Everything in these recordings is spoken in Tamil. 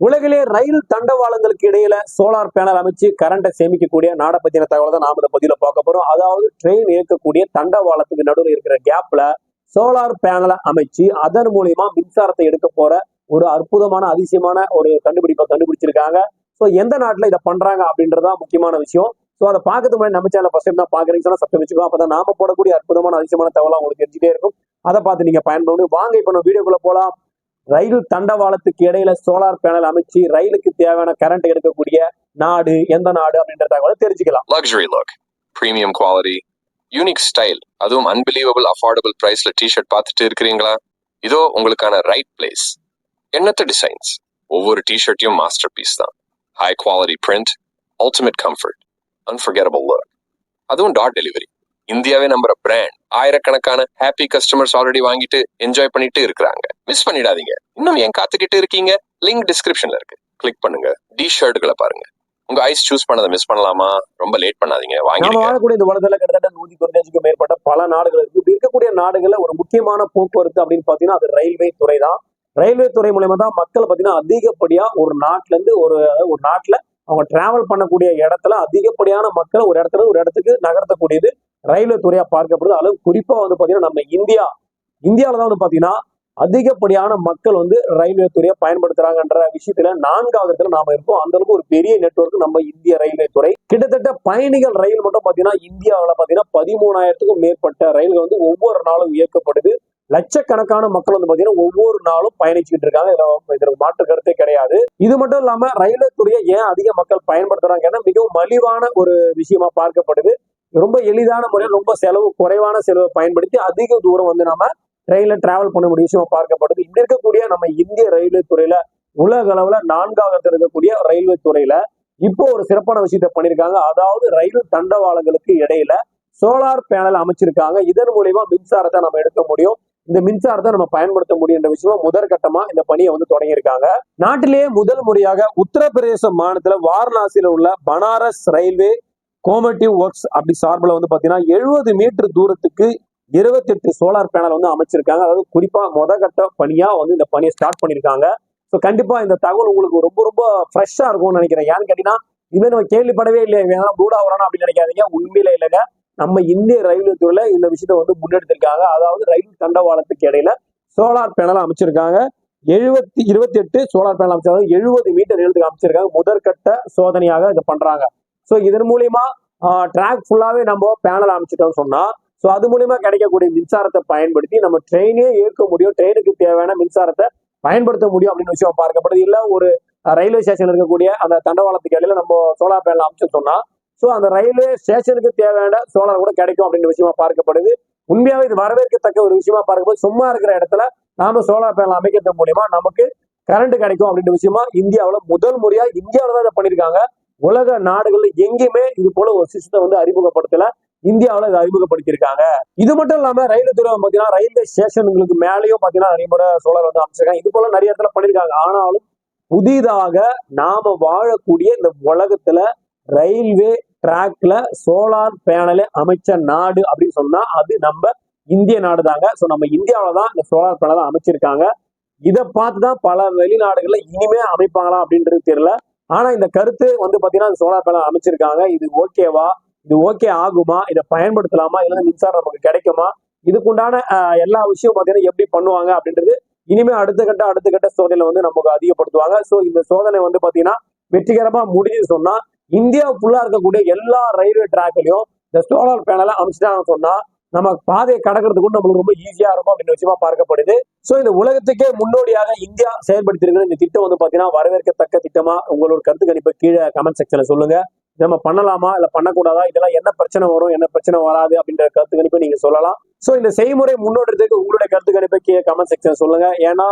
உலகிலே ரயில் தண்டவாளங்களுக்கு இடையில சோலார் பேனல் அமைச்சு கரண்டை சேமிக்கக்கூடிய நாடை பத்தின தகவலை தான் நாம இந்த பதில பார்க்க போறோம். அதாவது ட்ரெயின் இயக்கக்கூடிய தண்டவாளத்துக்கு நடுவில் இருக்கிற கேப்ல சோலார் பேனலை அமைச்சு அதன் மூலியமா மின்சாரத்தை எடுக்க போற ஒரு அற்புதமான அதிசயமான ஒரு கண்டுபிடிப்பை கண்டுபிடிச்சிருக்காங்க. ஸோ எந்த நாட்டில் இதை பண்றாங்க அப்படின்றதா முக்கியமான விஷயம். ஸோ அதை பார்க்கறதுக்கு முன்னாடி நம்ம சேனல் ஃபர்ஸ்ட் டைம் தான் பாக்குறீங்க சொன்னா சப்ஸ்கிரைப் வச்சுக்கோ. நாம போடக்கூடிய அற்புதமான அதிசயமான தகவலாம் உங்களுக்கு தெரிஞ்சுட்டே இருக்கும். அதை பார்த்து நீங்க பயன்படுத்தி வாங்க இப்போ நம்ம வீடியோக்குள்ள போலாம். ரயில் தண்டவாளத்துக்கு இடையில சோலார் பேனல் அமைச்சு ரயிலுக்கு தேவையான கரண்ட் எடுக்கக்கூடிய நாடு எந்த நாடு அப்படின்ற தகவலை தெரிஞ்சுக்கலாம். Luxury look premium quality unique style அதுவும் அன்பிலீவபிள் அஃபோர்டபுள் பிரைஸ்ல டிஷர்ட் பார்த்துட்டு இருக்கிறீங்களா? இதோ உங்களுக்கான ரைட் பிளேஸ் எண்ணற்ற டிசைன்ஸ் ஒவ்வொரு டிஷர்ட்டையும் மாஸ்டர் பீஸ் தான். High quality print ultimate comfort unforgettable look அதுவும் டாட் டெலிவரி இந்தியாவே நம்புற பிராண்ட் ஆயிரக்கணக்கான ஹாப்பி கஸ்டமர்ஸ் ஆல்ரெடி வாங்கிட்டு என்ஜாய் பண்ணிட்டு இருக்கிறாங்க. மிஸ் பண்ணிடாதீங்க. இன்னும் ஏன் காத்துக்கிட்டு இருக்கீங்க? லிங்க் டிஸ்கிரிப்ஷன்ல இருக்கு. கிளிக் பண்ணுங்க. டி ஷர்ட்டுகளை பாருங்க. உங்க ஐஸ் சூஸ் பண்ணதை மிஸ் பண்ணலாமா? ரொம்ப லேட் பண்ணாதீங்க. வாங்கி வாழக்கூடிய இந்த உலகத்துல கிட்டத்தட்ட நூத்தி தொண்ணூத்தஞ்சுக்கும் மேற்பட்ட பல நாடுகள் இருக்கு. இப்படி இருக்கக்கூடிய நாடுகள்ல ஒரு முக்கியமான போக்குவரத்து அப்படின்னு பாத்தீங்கன்னா அது ரயில்வே துறை தான். ரயில்வே துறை மூலயமா தான் மக்கள் பாத்தீங்கன்னா அதிகப்படியா ஒரு நாட்டுல இருந்து ஒரு ஒரு நாட்டுல அவங்க டிராவல் பண்ணக்கூடிய இடத்துல அதிகப்படியான மக்கள் ஒரு இடத்துல ஒரு இடத்துக்கு நகர்த்தக்கூடியது ரயில்வே துறையா பார்க்கப்படுது. அளவு குறிப்பா வந்து பாத்தீங்கன்னா நம்ம இந்தியா. இந்தியாவில தான் வந்து பாத்தீங்கன்னா அதிகப்படியான மக்கள் வந்து ரயில்வே துறையை பயன்படுத்துறாங்கன்ற விஷயத்துல நான்காவது இடத்துல நாம இருக்கோம். அந்த அளவுக்கு ஒரு பெரிய நெட்வொர்க் நம்ம இந்திய ரயில்வே துறை. கிட்டத்தட்ட பயணிகள் ரயில் மட்டும் பாத்தீங்கன்னா இந்தியாவில பாத்தீங்கன்னா பதிமூணாயிரத்துக்கும் மேற்பட்ட ரயில்கள் வந்து ஒவ்வொரு நாளும் இயக்கப்படுது. லட்சக்கணக்கான மக்கள் வந்து பாத்தீங்கன்னா ஒவ்வொரு நாளும் பயணிச்சுக்கிட்டு இருக்காங்க. இதுல இதுல மாற்று கருத்தே கிடையாது. இது மட்டும் இல்லாம ரயில்வே துறையை ஏன் அதிக மக்கள் பயன்படுத்துறாங்கன்னா மிகவும் மலிவான ஒரு விஷயமா பார்க்கப்படுது. ரொம்ப எளிதான முறையில் ரொம்ப செலவு குறைவான செலவை பயன்படுத்தி அதிக தூரம் வந்து நம்ம ட்ரெயின்ல டிராவல் பண்ண முடிய விஷயமா பார்க்கப்படுது. இங்க இருக்கக்கூடிய நம்ம இந்திய ரயில்வே துறையில உலக அளவுல நான்காவது இருக்கக்கூடிய ரயில்வே துறையில இப்போ ஒரு சிறப்பான விஷயத்த பண்ணிருக்காங்க அதாவது ரயில் தண்டவாளங்களுக்கு இடையில சோலார் பேனல் அமைச்சிருக்காங்க. இதன் மூலியமா மின்சாரத்தை நம்ம எடுக்க முடியும். இந்த மின்சாரத்தை நம்ம பயன்படுத்த முடியுன்ற விஷயமா முதற்கட்டமா இந்த பணியை வந்து தொடங்கியிருக்காங்க. நாட்டிலேயே முதல் முறையாக உத்தரப்பிரதேச மாநிலத்துல வாரணாசியில உள்ள பனாரஸ் ரயில்வே கோமட்டிவ் ஒர்க்ஸ் அப்படி சார்பில் வந்து பாத்தீங்கன்னா எழுபது மீட்டர் தூரத்துக்கு இருபத்தெட்டு சோலார் பேனல் வந்து அமைச்சிருக்காங்க. அதாவது குறிப்பா முத கட்ட பணியா வந்து இந்த பணியை ஸ்டார்ட் பண்ணியிருக்காங்க. ஸோ கண்டிப்பா இந்த தகவல் உங்களுக்கு ரொம்ப ரொம்ப ஃப்ரெஷ்ஷா இருக்கும்னு நினைக்கிறேன். ஏன்னு கேட்டீங்கன்னா இதுவே நம்ம கேள்விப்படவே இல்லை வேணா பூடா வரணும் அப்படின்னு நினைக்காதீங்க. உண்மையில இல்லைங்க. நம்ம இந்திய ரயில்வே துறையில இந்த விஷயத்த வந்து முன்னெடுத்திருக்காங்க. அதாவது ரயில் தண்டவாளத்துக்கு இடையில சோலார் பேனல் அமைச்சிருக்காங்க. எழுபத்தி இருபத்தி எட்டு சோலார் பேனல் அமைச்சிருக்காங்க எழுபது மீட்டர் எழுத்துக்கு அமைச்சிருக்காங்க. முதற்கட்ட சோதனையாக இதை பண்றாங்க. ஸோ இதன் மூலியமா ட்ராக் ஃபுல்லாவே நம்ம பேனல் அமைச்சிட்டோம்னு சொன்னா ஸோ அது மூலியமா கிடைக்கக்கூடிய மின்சாரத்தை பயன்படுத்தி நம்ம ட்ரெயினே இயக்க முடியும். ட்ரெயினுக்கு தேவையான மின்சாரத்தை பயன்படுத்த முடியும் அப்படின்னு விஷயம் பார்க்கப்படுது. இல்ல ஒரு ரயில்வே ஸ்டேஷன் இருக்கக்கூடிய அந்த தண்டவாளத்துக்கு இடையில நம்ம சோலார் பேனல் அமைச்சு சொன்னா ஸோ அந்த ரயில்வே ஸ்டேஷனுக்கு தேவையான சோலார் கூட கிடைக்கும் அப்படின்ற விஷயமா பார்க்கப்படுது. உண்மையாவே இது வரவேற்கத்தக்க ஒரு விஷயமா பார்க்கப்படுது சும்மா இருக்கிற இடத்துல நாம சோலார் பேனல் அமைக்கிறது மூலியமா நமக்கு கரண்ட் கிடைக்கும் அப்படின்ற விஷயமா இந்தியாவில் முதல் முறையா இந்தியாவில் தான் இதை பண்ணியிருக்காங்க. உலக நாடுகள்ல எங்கேயுமே இது போல ஒரு சிஸ்டத்தை வந்து அறிமுகப்படுத்தல. இந்தியாவில் இதை அறிமுகப்படுத்தியிருக்காங்க. இது மட்டும் இல்லாம ரயில் துறை பாத்தீங்கன்னா ரயில்வே ஸ்டேஷனுங்களுக்கு மேலேயும் பாத்தீங்கன்னா நிறைய முறை சோலார் வந்து அமைச்சிருக்காங்க. இது போல நிறைய இடத்துல பண்ணியிருக்காங்க. ஆனாலும் புதிதாக நாம வாழக்கூடிய இந்த உலகத்துல ரயில்வே டிராக்ல சோலார் பேனலை அமைச்ச நாடு அப்படின்னு சொன்னா அது நம்ம இந்திய நாடு தாங்க ஸோ நம்ம இந்தியாவில தான் இந்த சோலார் பேனலை அமைச்சிருக்காங்க. இதை பார்த்து தான் பல வெளிநாடுகள்ல இனிமே அமைப்பாங்களா அப்படின்றது தெரியல. ஆனா இந்த கருத்து வந்து பாத்தீங்கன்னா சோலார் பேனல் அமைச்சிருக்காங்க. இது ஓகேவா? இது ஓகே ஆகுமா? இதை பயன்படுத்தலாமா? இல்லை மின்சாரம் நமக்கு கிடைக்குமா? இதுக்குண்டான எல்லா விஷயம் பார்த்தீங்கன்னா எப்படி பண்ணுவாங்க அப்படின்றது இனிமே அடுத்த கட்ட அடுத்த கட்ட சோதனை வந்து நமக்கு அதிகப்படுத்துவாங்க. ஸோ இந்த சோதனை வந்து பார்த்தீங்கன்னா வெற்றிகரமா முடிஞ்சு சொன்னா இந்தியா ஃபுல்லா இருக்கக்கூடிய எல்லா ரயில்வே ட்ராக்லயும் இந்த சோலார் பேனலை அமைச்சிட்டாங்கன்னு சொன்னா நம்ம பாதையை கடக்கிறதுக்கு நம்மளுக்கு ரொம்ப ஈஸியா இருக்கும் அப்படின்னு விஷயமா பார்க்கப்படுது. சோ இந்த உலகத்துக்கே முன்னோடியாக இந்தியா செயல்படுத்திருக்கிற இந்த திட்டம் வந்து பாத்தீங்கன்னா வரவேற்கத்தக்க திட்டமா உங்களோட கருத்து கணிப்பை கீழே கமெண்ட் செக்ஷன்ல சொல்லுங்க. நம்ம பண்ணலாமா இல்ல பண்ணக்கூடாதா? இதெல்லாம் என்ன பிரச்சனை வரும் என்ன பிரச்சனை வராது அப்படின்ற கருத்து கணிப்பை நீங்க சொல்லலாம். சோ இந்த செய்முறை முன்னோட்டத்துக்கு உங்களுடைய கருத்து கணிப்பை கீழே கமெண்ட் செக்ஷன் சொல்லுங்க. ஏன்னா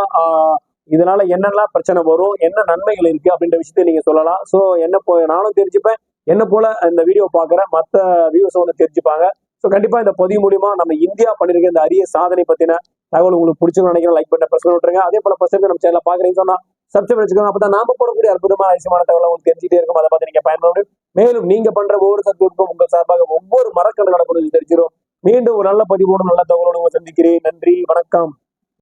இதனால என்னெல்லாம் பிரச்சனை வரும் என்ன நன்மைகள் இருக்கு அப்படின்ற விஷயத்த நீங்க சொல்லலாம். சோ என்ன போ நானும் தெரிஞ்சுப்பேன். என்ன போல இந்த வீடியோ பாக்குற மத்த வியூஸ் வந்து தெரிஞ்சுப்பாங்க. ஸோ கண்டிப்பா இந்த பதிவு மூலியமா நம்ம இந்தியா பண்ணிருக்க இந்த அரிய சாதனை பத்தின தகவல் உங்களுக்கு பிடிச்சிருக்கும் நினைக்கிறேன். லைக் பண்ண பிரச்சனை விட்டுருங்க. அதே போல பசங்க நம்ம சேனல் பாக்குறீங்க சொன்னா சப்ஸ்கிரைப் வச்சுக்கோங்க. அப்பதான் நாம போடக்கூடிய அற்புதமான அதிசயமான தகவல் உங்களுக்கு தெரிஞ்சுட்டே இருக்கும். அதை பார்த்து நீங்க பயன்படும் மேலும் நீங்க பண்ற ஒவ்வொரு சத்துக்கும் உங்கள் சார்பாக ஒவ்வொரு மரக்கண்டு நடப்பது தெரிஞ்சிடும் மீண்டும் ஒரு நல்ல பதிவோடு நல்ல தகவலோடு உங்களை சந்திக்கிறேன். நன்றி. வணக்கம்.